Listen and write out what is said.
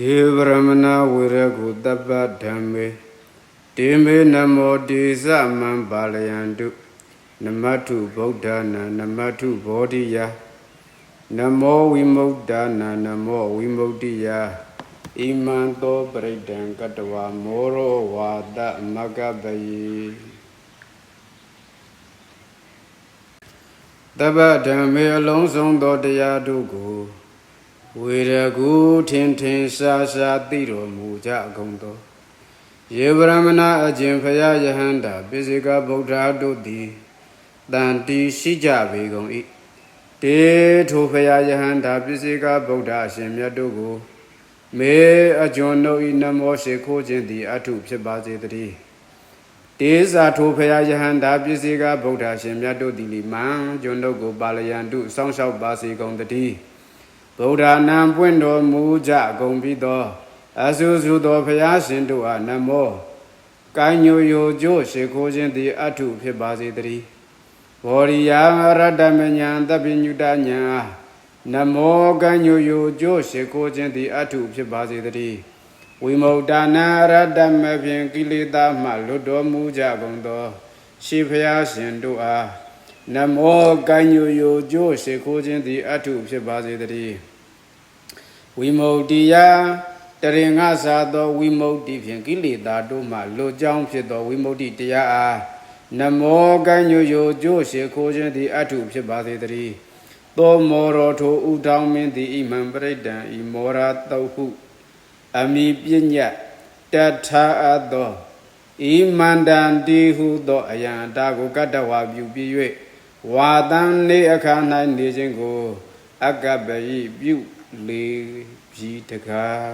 ယေဗရမဏဝေရကုတပ္ပဓမ္မေတေမေနမောတိသမံပါလယန္တုနမတ္ထုဗုဒ္ဓနာနမတ္ထုဘောဓိယနမောဝိမု ക്ത နာနမောဝိမု ക്തി ယဣမံသောပရိဒံကတဝမောရောဝါဒမဂ္ဂပယေတပ္ပဓမ္မေအလုံးစုံသောတရားတို့ကို ဝေရကုထင်ထင်ရှားရှားသိတော်မူကြကုန်သောယေဗရမဏအကျင့်ဖရာယဟန္တာပိစိကဗုဒ္ဓတို့သည်တန်တီရှိကြပေကုန်၏တေထိုဖရာယဟန္တာပိစိကဗုဒ္ဓအရှင်မြတ်တို့ကို မေအကျွန်ုပ်ဤနမောရှိခိုးခြင်းသည်အထုဖြစ်ပါစေတည်းတေဇာထိုဖရာယဟန္တာပစ္စည်းကဗုဒ္ဓရှင်မြတ်တို့သည်လီမံကျွန်ုပ်ကိုပါလယန္တုစောင့်ရှောက်ပါစေကုန်တည်း ဗုဒ္ဓနာပွင့်တော်မူကြကုန်ပြီးသောအဆူဆူသောဖရာရှင်တို့အားနမောကိုင်းညိုယိုကျို့ရှိခိုးခြင်းသည်အထုဖြစ်ပါစေတည်းဘောရိယာရတ္တမညာတပိညုတညာအားနမောကညုယုကျို့ရှိခိုးခြင်းသည်အထုဖြစ်ပါစေတည်းဝိမု ക്ത နာရတ္တမဖြင့်ကိလေသာမှလွတ်တော်မူကြကုန်သောရှေးဖျားရှင်တို့အားနမောကညုယုကျို့ရှိခိုးခြင်းသည်အထုဖြစ်ပါစေတည်း ဝိမု ക്തി ယတရင်ငါသာသောဝိမု ക്തി ဖြင့်ကိလေသာတို့မှလွတ်ကြောင်းဖြစ်သောဝိမု ക്തി တရားအားနမောကညုယုကျို့ရှိခိုးခြင်းသည်အထုဖြစ်ပါစေတည်း သောမောရောထိုဥထောင်းမင်းသည်ဣမံပရိဒံဤမောရာတုတ်ဟုအမိပညာတထာအပ်သောဤမန္တန်တိဟုသောအယံတာကိုကတ္တဝါပြုပြီး၍ဝါတံနေအခါ၌နေခြင်းကိုအကပ္ပယိပြု လေပြီတကား